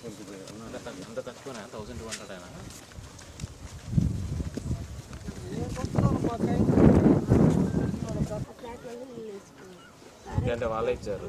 అంత తక్కువనా thousand two hundred అయినా అంటే వాళ్ళే ఇచ్చారు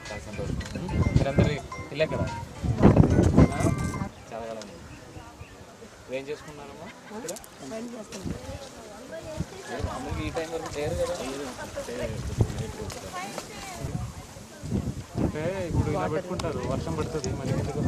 చాలా సంతోషం ఇల్లే కదా? చాలా ఏం చేసుకున్నారమ్మా? మామూలుగా ఈ టైం వరకు లేరు కదా? అంటే ఇప్పుడు ఇలా పెట్టుకుంటారు వర్షం పడుతుంది మళ్ళీ ఎందుకు?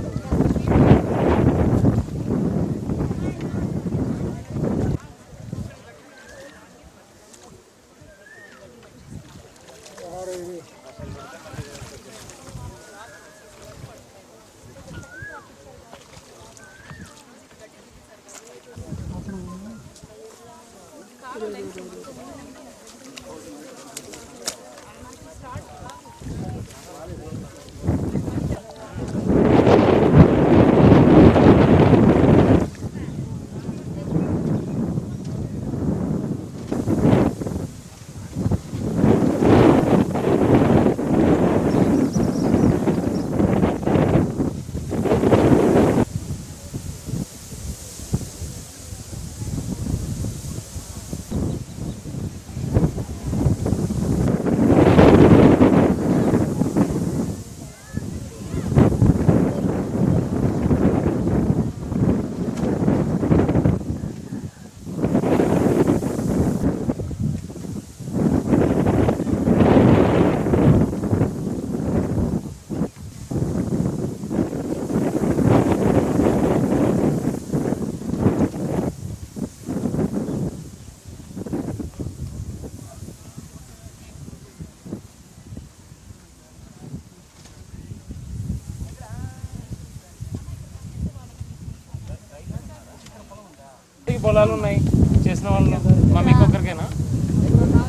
ఈ పొలాలు ఉన్నాయి చేసిన వాళ్ళు మా మీకు ఒక్కరికేనా?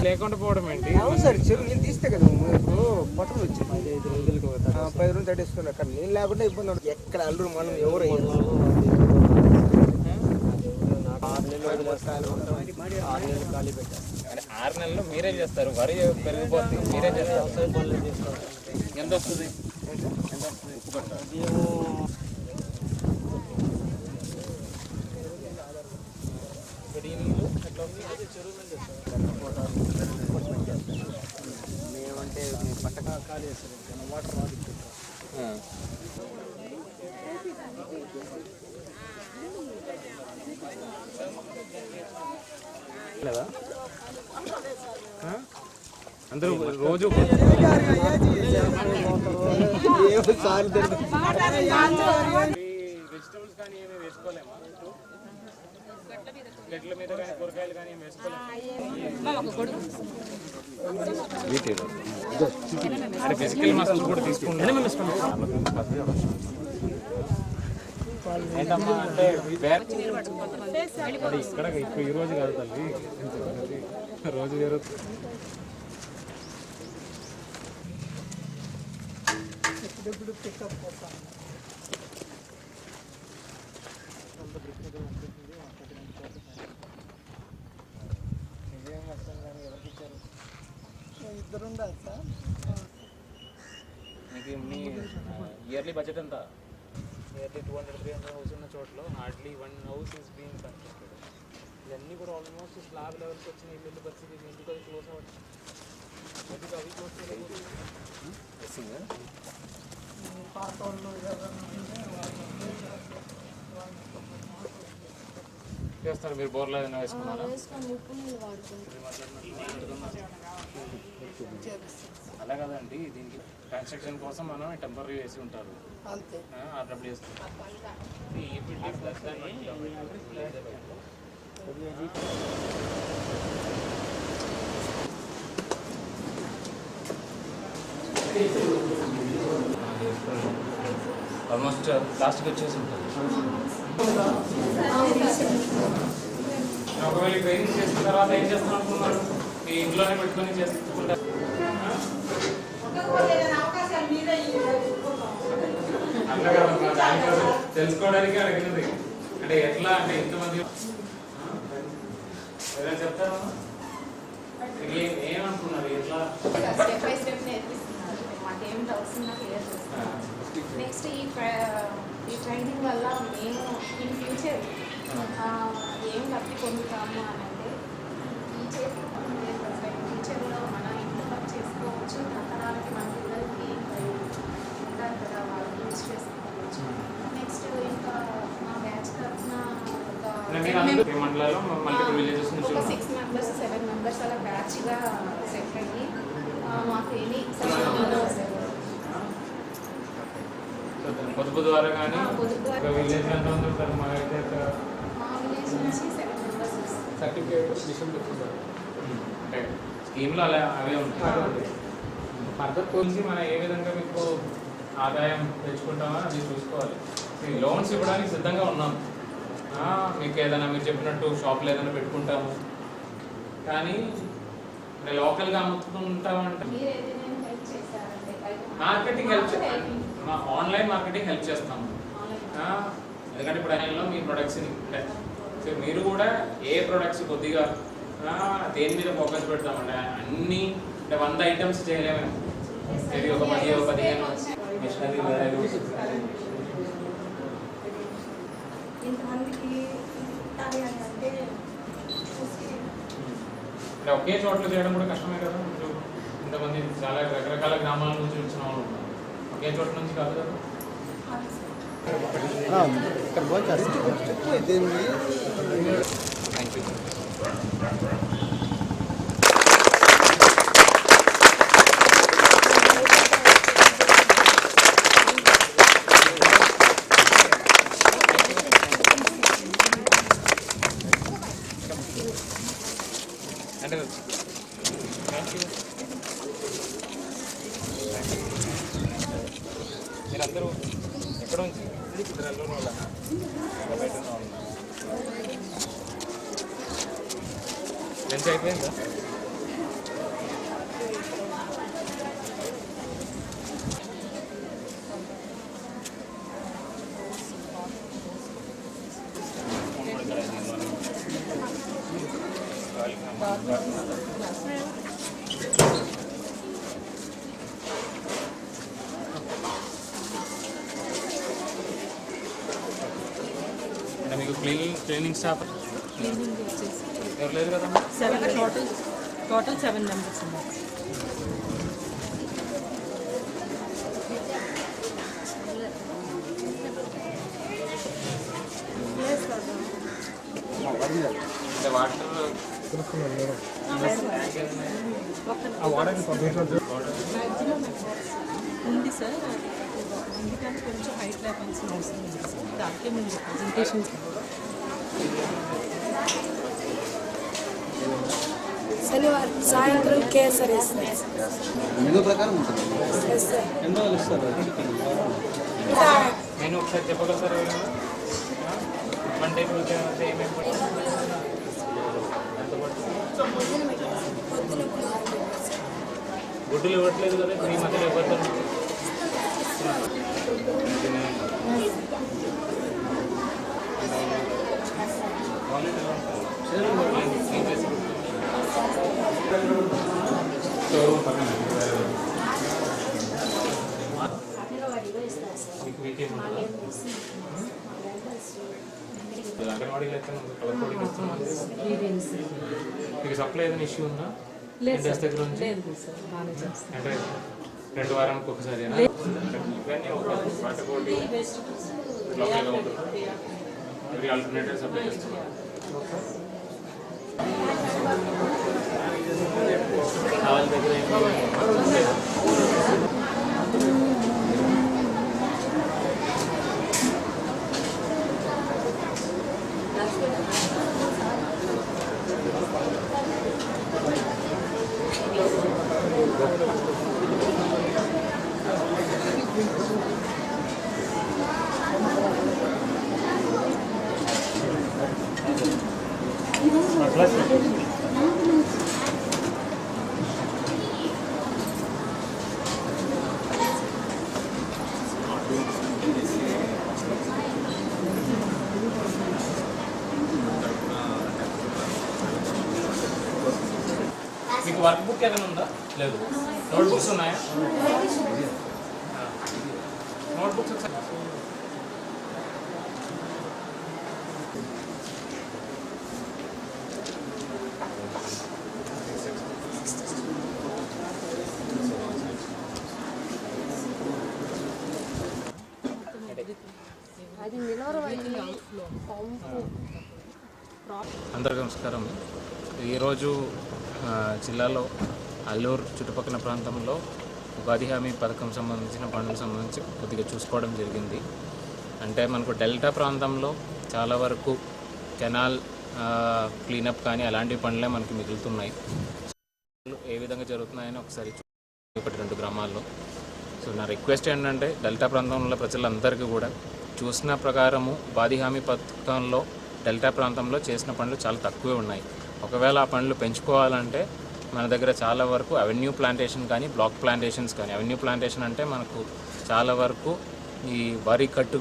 లేకుండా పోవడం ఏంటి? అవును సార్ చెరువు నీళ్ళు తీస్తే కదా ఇప్పుడు పట్టణం వచ్చింది ఐదు రోజులకి పది రోజులు తట్టేస్తున్నారు అక్కడ నీళ్ళు లేకుండా ఇబ్బంది ఉండదు. ఎక్కడ అల్లూరు మనం ఎవరు. ఆరు నెలలు మీరే చేస్తారు. వరి పెరిగిపోతుంది. మీరే చేస్తారు. ఎంత వస్తుంది? ఉప్పు కట్ట ఇక్కడ ఈ నీళ్ళు ఎట్లా ఉంది మేమంటే ఖాళీ వాటర్. లేదా? అందరూ రోజు. వెజిటబుల్స్ కానీ ఏమి వేసుకోలేమా గట్ల మీద కానీ కూరగాయలు కానీ ఏమి వేసుకోలేమా అంటే ఫిజికల్ మసిల్స్ కూడా తీసుకుంటాం. ఏంటమ్మా అంటే ఇక్కడ ఇప్పుడు ఈ రోజు కాదు తల్లి. రోజు వేరు ఇద్దరు ఉండాలి సార్. మీకు మీ ఇయర్లీ బడ్జెట్ ఎంత? Yearly two hundred three hundred house ఉన్న చోట్ల hardly one house is being constructed ఇవన్నీ కూడా ఆల్మోస్ట్ స్లాబ్ లెవెల్కి వచ్చిన ఇల్లు పరిస్థితి ఎందుకు అది క్లోజ్ అవ్వచ్చు ఎందుకు అవి క్లోజ్ చేస్తారు? మీరు బోర్లో ఏదైనా వేసుకున్నారా? అలా కదండి దీనికి కన్స్ట్రక్షన్ కోసం మనం టెంపరీ వేసి ఉంటారు. అంతే. ఆర్డబ్ల్యూ వేస్తారు ఆల్మోస్ట్ లాస్ట్కి వచ్చేసి ఉంటుంది. ఒకవేళ ట్రైనింగ్ చేసిన తర్వాత ఏం చేస్తాను అనుకున్నారు? మీ ఇంట్లోనే పెట్టుకొని చేసుకుంటారు అట్లా కాదమ్మా, దానికోసం తెలుసుకోవడానికి అడిగినది. అంటే ఎట్లా అంటే ఎంతమంది ఏదైనా చెప్తారా? ఏం ఏమనుకున్నారు? ఎట్లా? స్టెప్ బై స్టెప్ నేర్పిస్తున్నారు. మాకేం డౌట్స్ ఉన్నా క్లియర్ చేస్తున్నారు. నెక్స్ట్ ఈ ఈ ట్రైనింగ్ వల్ల మేము ఇన్ ఫ్యూచర్ ఏం లబ్ధి పొందుతాము అని అంటే ఈ చేతి ఫ్యూచర్లో మన ఇంట్లో వర్క్ చేసుకోవచ్చు తరతరాలకి మన పిల్లలకి ఉంటారు కదా వాళ్ళు యూజ్ చేసుకోవచ్చు. నెక్స్ట్ ఇంకా మా బ్యాచ్ తరఫున ఒక సిక్స్ మెంబర్స్ సెవెన్ మెంబర్స్ అలా బ్యాచ్గా సెట్ అయ్యి మాకు ఎనీ పొద్దు పొద్దువారు కానీ. ఒక విలేజ్ ఎంత మా అయితే సర్టిఫికేట్ మిషన్ స్కీమ్లో అలా అవే ఉంటాయి. ఫర్దర్ గురించి మనం ఏ విధంగా మీకు ఆదాయం తెచ్చుకుంటామో అది చూసుకోవాలి. లోన్స్ ఇవ్వడానికి సిద్ధంగా ఉన్నాం. ఆ, మీకు ఏదైనా మీరు చెప్పినట్టు షాప్లో ఏదైనా పెట్టుకుంటాము. కానీ లోకల్గా అమ్ముకుంటామంటే మార్కెటింగ్ హెల్ప్ మా ఆన్లైన్ మార్కెటింగ్ హెల్ప్ చేస్తాము. ఎందుకంటే ఇప్పుడు ఆయనలో మీ ప్రొడక్ట్స్ని అంటే సో మీరు కూడా ఏ ప్రొడక్ట్స్ కొద్దిగా ఆ, దేని మీద ఫోకస్ పెడతామంటే అన్ని అంటే వంద ఐటమ్స్ చేయలేము ఇది ఒక పది ఒక పదిహేను. మిషనరీ అంటే ఒకే చోట్ల చేయడం కూడా కష్టమే కదా. ఇంతమంది చాలా రకరకాల గ్రామాల నుంచి వచ్చిన వాళ్ళు ఉన్నారు. ఒకే చోట నుంచి కాదు కదా ఇక్కడ పోతే దీన్ని థ్యాంక్ యూ లంచ్ అయిపోయిందా అంటే మీకు క్లీనింగ్ క్లీనింగ్ స్టాఫ్ క్లీనింగ్ వచ్చేసి ఎవరు లేదు కదా seven total total seven members ఉన్నారు అంటే వాటర్ ఉంది సార్. ఎందుకంటే కొంచెం హైట్ లేపాల్సిన అవసరం ఉంది సార్. దానికే మేము ప్రజెంటేషన్స్ శనివారం సాయంత్రం కేసరి మెనూ ప్రకారం ఉంటుంది. ఎన్ని రోజులు ఇస్తారు? నేను ఒకసారి చెప్పగలుగుతారు ఎవరైనా? వన్ డే టూ డే అంటే ఏమేమి? గుడ్డులు ఇవ్వట్లేదు కదా ఈ మధ్యలో ఇవ్వద్దు మీకు వీకేం ఉంటుందా? మీకు సప్లై ఏదైనా ఇష్యూ ఉందా? ఇండస్ దగ్గర నుంచి? అంటే రెండు వారానికి ఒకసారి ఇవన్నీ ఆల్టర్నేటివ్ సప్లై చేస్తున్నాం 아, 근데 그냥 이거 బుక్ ఏదైనా ఉందా? లేదు. నోట్ బుక్స్ ఉన్నాయా నోట్ బుక్స్ అందరికీ నమస్కారం. ఈరోజు జిల్లాలో అల్లూరు చుట్టుపక్కల ప్రాంతంలో ఉపాధి హామీ పథకం సంబంధించిన పనులకు సంబంధించి కొద్దిగా చూసుకోవడం జరిగింది. అంటే మనకు డెల్టా ప్రాంతంలో చాలా వరకు కెనాల్ క్లీనప్ కానీ అలాంటి పనులే మనకి మిగులుతున్నాయి. ఏ విధంగా జరుగుతున్నాయని ఒకసారి ఒకటి రెండు గ్రామాల్లో. సో నా రిక్వెస్ట్ ఏంటంటే డెల్టా ప్రాంతంలో ప్రజలందరికీ కూడా చూసిన ప్రకారము ఉపాధి హామీ పథకంలో డెల్టా ప్రాంతంలో చేసిన పనులు చాలా తక్కువే ఉన్నాయి. ఒకవేళ ఆ పనులు పెంచుకోవాలంటే మన దగ్గర చాలా వరకు అవెన్యూ ప్లాంటేషన్ కానీ బ్లాక్ ప్లాంటేషన్స్ కానీ. అవెన్యూ ప్లాంటేషన్ అంటే మనకు చాలా వరకు ఈ వరి కట్టు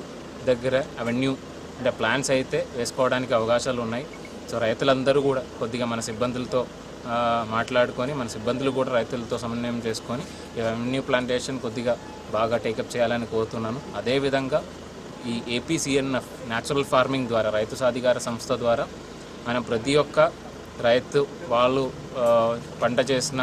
దగ్గర అవెన్యూ అంటే ప్లాంట్స్ అయితే వేసుకోవడానికి అవకాశాలు ఉన్నాయి. సో రైతులందరూ కూడా కొద్దిగా మన సిబ్బందులతో మాట్లాడుకొని మన సిబ్బందులు కూడా రైతులతో సమన్వయం చేసుకొని ఈ అవెన్యూ ప్లాంటేషన్ కొద్దిగా బాగా టేకప్ చేయాలని కోరుతున్నాను. అదేవిధంగా ఈ ఏపీసీఎన్ఎఫ్ న్యాచురల్ ఫార్మింగ్ ద్వారా రైతు సాధికార సంస్థ ద్వారా మనం ప్రతి ఒక్క రైతు వాళ్ళు పంట చేసిన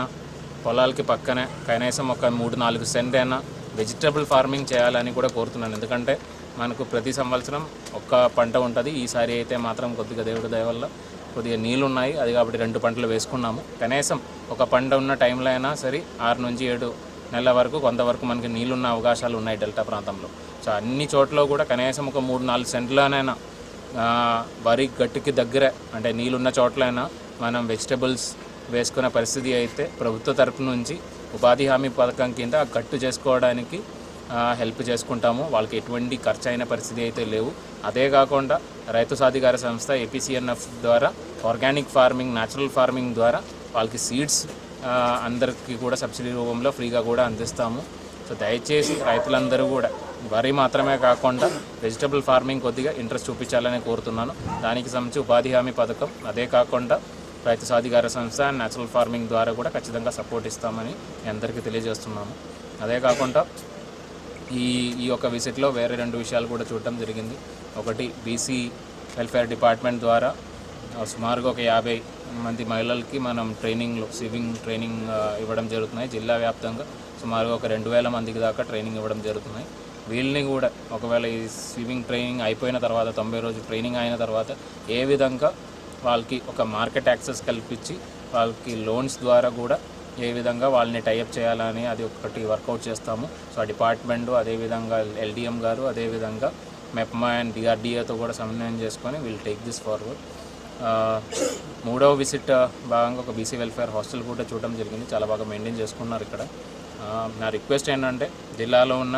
పొలాలకి పక్కనే కనీసం ఒక మూడు నాలుగు సెంట్ అయినా వెజిటబుల్ ఫార్మింగ్ చేయాలని కూడా కోరుతున్నాను. ఎందుకంటే మనకు ప్రతి సంవత్సరం ఒక్క పంట ఉంటుంది. ఈసారి అయితే మాత్రం కొద్దిగా దేవుడి దయ వల్ల కొద్దిగా నీళ్ళు ఉన్నాయి అది కాబట్టి రెండు పంటలు వేసుకున్నాము. కనీసం ఒక పంట ఉన్న టైంలో అయినా సరే ఆరు నుంచి ఏడు నెలల వరకు కొంతవరకు మనకి నీళ్ళున్న అవకాశాలు ఉన్నాయి డెల్టా ప్రాంతంలో. సో అన్ని చోట్ల కూడా కనీసం ఒక మూడు నాలుగు సెంట్లనైనా వరి గట్టుకి దగ్గర అంటే నీళ్ళున్న చోట్లైనా మనం వెజిటబుల్స్ వేసుకున్న పరిస్థితి అయితే ప్రభుత్వ తరపు నుంచి ఉపాధి హామీ పథకం కింద కట్టు చేసుకోవడానికి హెల్ప్ చేసుకుంటాము. వాళ్ళకి ఎటువంటి ఖర్చు అయిన పరిస్థితి అయితే లేవు. అదే కాకుండా రైతు సాధికార సంస్థ ఏపీసీఎన్ఎఫ్ ద్వారా ఆర్గానిక్ ఫార్మింగ్ న్యాచురల్ ఫార్మింగ్ ద్వారా వాళ్ళకి సీడ్స్ అందరికీ కూడా సబ్సిడీ రూపంలో ఫ్రీగా కూడా అందిస్తాము. సో దయచేసి రైతులందరూ కూడా వరి మాత్రమే కాకుండా వెజిటబుల్ ఫార్మింగ్ కొద్దిగా ఇంట్రెస్ట్ చూపించాలని కోరుతున్నాను. దానికి సంబంధించి ఉపాధి హామీ పథకం అదే కాకుండా రైతు సాధికార సంస్థ న్యాచురల్ ఫార్మింగ్ ద్వారా కూడా ఖచ్చితంగా సపోర్ట్ ఇస్తామని అందరికీ తెలియజేస్తున్నాము. అదే కాకుండా ఈ ఈ యొక్క విజిట్లో వేరే రెండు విషయాలు కూడా చూడటం జరిగింది. ఒకటి బీసీ వెల్ఫేర్ డిపార్ట్మెంట్ ద్వారా సుమారుగా ఒక యాభై మంది మహిళలకి మనం ట్రైనింగ్లో స్విమ్మింగ్ ట్రైనింగ్ ఇవ్వడం జరుగుతున్నాయి. జిల్లా వ్యాప్తంగా సుమారుగా ఒక రెండు వేల మందికి దాకా ట్రైనింగ్ ఇవ్వడం జరుగుతున్నాయి. వీళ్ళని కూడా ఒకవేళ ఈ స్విమ్మింగ్ ట్రైనింగ్ అయిపోయిన తర్వాత తొంభై రోజు ట్రైనింగ్ అయిన తర్వాత ఏ విధంగా వాళ్ళకి ఒక మార్కెట్ యాక్సెస్ కల్పించి వాళ్ళకి లోన్స్ ద్వారా కూడా ఏ విధంగా వాళ్ళని టైఅప్ చేయాలని అది ఒకటి వర్కౌట్ చేస్తాము. సో ఆ డిపార్ట్మెంట్ అదేవిధంగా ఎల్డిఎం గారు అదేవిధంగా మెప్మా అండ్ డిఆర్డిఏతో కూడా సమన్వయం చేసుకొని విల్ టేక్ దిస్ ఫార్వర్డ్ మూడవ విజిట్ భాగంగా ఒక బీసీ వెల్ఫేర్ హాస్టల్ కూడా చూడడం జరిగింది. చాలా బాగా మెయింటైన్ చేసుకున్నారు ఇక్కడ. నా రిక్వెస్ట్ ఏంటంటే జిల్లాలో ఉన్న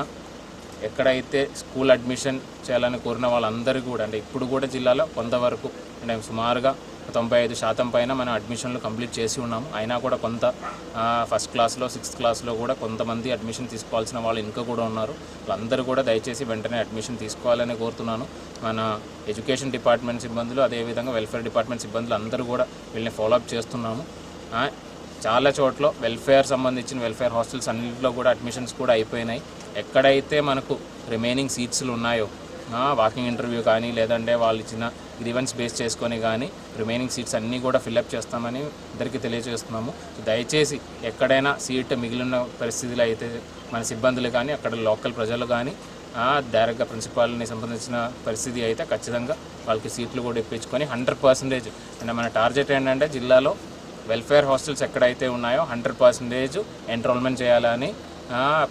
ఎక్కడైతే స్కూల్ అడ్మిషన్ చేయాలని కోరిన వాళ్ళందరూ కూడా అంటే ఇప్పుడు కూడా జిల్లాలో కొంతవరకు అంటే సుమారుగా తొంభై ఐదు శాతం పైన మనం అడ్మిషన్లు కంప్లీట్ చేసి ఉన్నాము. అయినా కూడా కొంత ఫస్ట్ క్లాస్లో సిక్స్త్ క్లాస్లో కూడా కొంతమంది అడ్మిషన్ తీసుకోవాల్సిన వాళ్ళు ఇంకా కూడా ఉన్నారు. వాళ్ళందరూ కూడా దయచేసి వెంటనే అడ్మిషన్ తీసుకోవాలని కోరుతున్నాను. మన ఎడ్యుకేషన్ డిపార్ట్మెంట్ సిబ్బందులు అదేవిధంగా వెల్ఫేర్ డిపార్ట్మెంట్ సిబ్బందులు అందరూ కూడా వీళ్ళని ఫాలోఅప్ చేస్తున్నాము. చాలా చోట్ల వెల్ఫేర్ సంబంధించిన వెల్ఫేర్ హాస్టల్స్ అన్నింటిలో కూడా అడ్మిషన్స్ కూడా అయిపోయినాయి. ఎక్కడైతే మనకు రిమైనింగ్ సీట్స్లు ఉన్నాయో వాకింగ్ ఇంటర్వ్యూ కానీ లేదంటే వాళ్ళు ఇచ్చిన గ్రీవెన్స్ బేస్ చేసుకొని కానీ రిమైనింగ్ సీట్స్ అన్నీ కూడా ఫిల్అప్ చేస్తామని ఇద్దరికి తెలియజేస్తున్నాము. దయచేసి ఎక్కడైనా సీట్ మిగిలిన పరిస్థితులు అయితే మన సిబ్బందులు కానీ అక్కడ లోకల్ ప్రజలు కానీ డైరెక్ట్గా ప్రిన్సిపాల్ని సంబంధించిన పరిస్థితి అయితే ఖచ్చితంగా వాళ్ళకి సీట్లు కూడా ఇప్పించుకొని హండ్రెడ్ పర్సెంటేజ్ అంటే మన టార్గెట్ ఏంటంటే జిల్లాలో వెల్ఫేర్ హాస్టల్స్ ఎక్కడైతే ఉన్నాయో హండ్రెడ్ పర్సెంటేజ్ ఎన్రోల్మెంట్ చేయాలని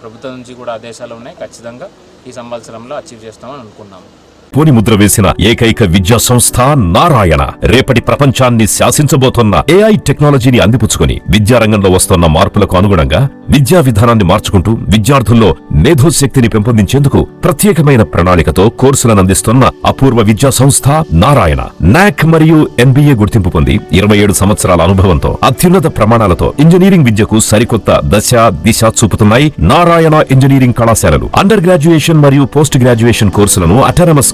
ప్రభుత్వం నుంచి కూడా ఆదేశాలు ఉన్నాయి. ఖచ్చితంగా ఈ సంవత్సరంలో అచీవ్ చేస్తామని అనుకున్నాము. పోని ముద్ర వేసిన ఏకైక విద్యా సంస్థ నారాయణ. రేపటి ప్రపంచాన్ని శాసించబోతున్న ఏఐ టెక్నాలజీని అందిపుచ్చుకొని విద్యారంగంలో వస్తున్న మార్పులకు అనుగుణంగా విద్యా విధానాన్ని మార్చుకుంటూ విద్యార్థుల్లో మేధోశక్తిని పెంపొందించేందుకు ప్రత్యేకమైన ప్రణాళికతో కోర్సులను అందిస్తున్న అపూర్వ విద్యా సంస్థ నారాయణ. నాక్ మరియు ఎంబీఏ గుర్తింపు పొంది ఇరవై ఏడు సంవత్సరాల అనుభవంతో అత్యున్నత ప్రమాణాలతో ఇంజనీరింగ్ విద్యకు సరికొత్త దశ దిశ చూపుతున్నాయి నారాయణ ఇంజనీరింగ్ కళాశాలలు. అండర్ గ్రాడ్యుయేషన్ మరియు పోస్ట్ గ్రాడ్యుయేషన్ కోర్సులను అటానమస్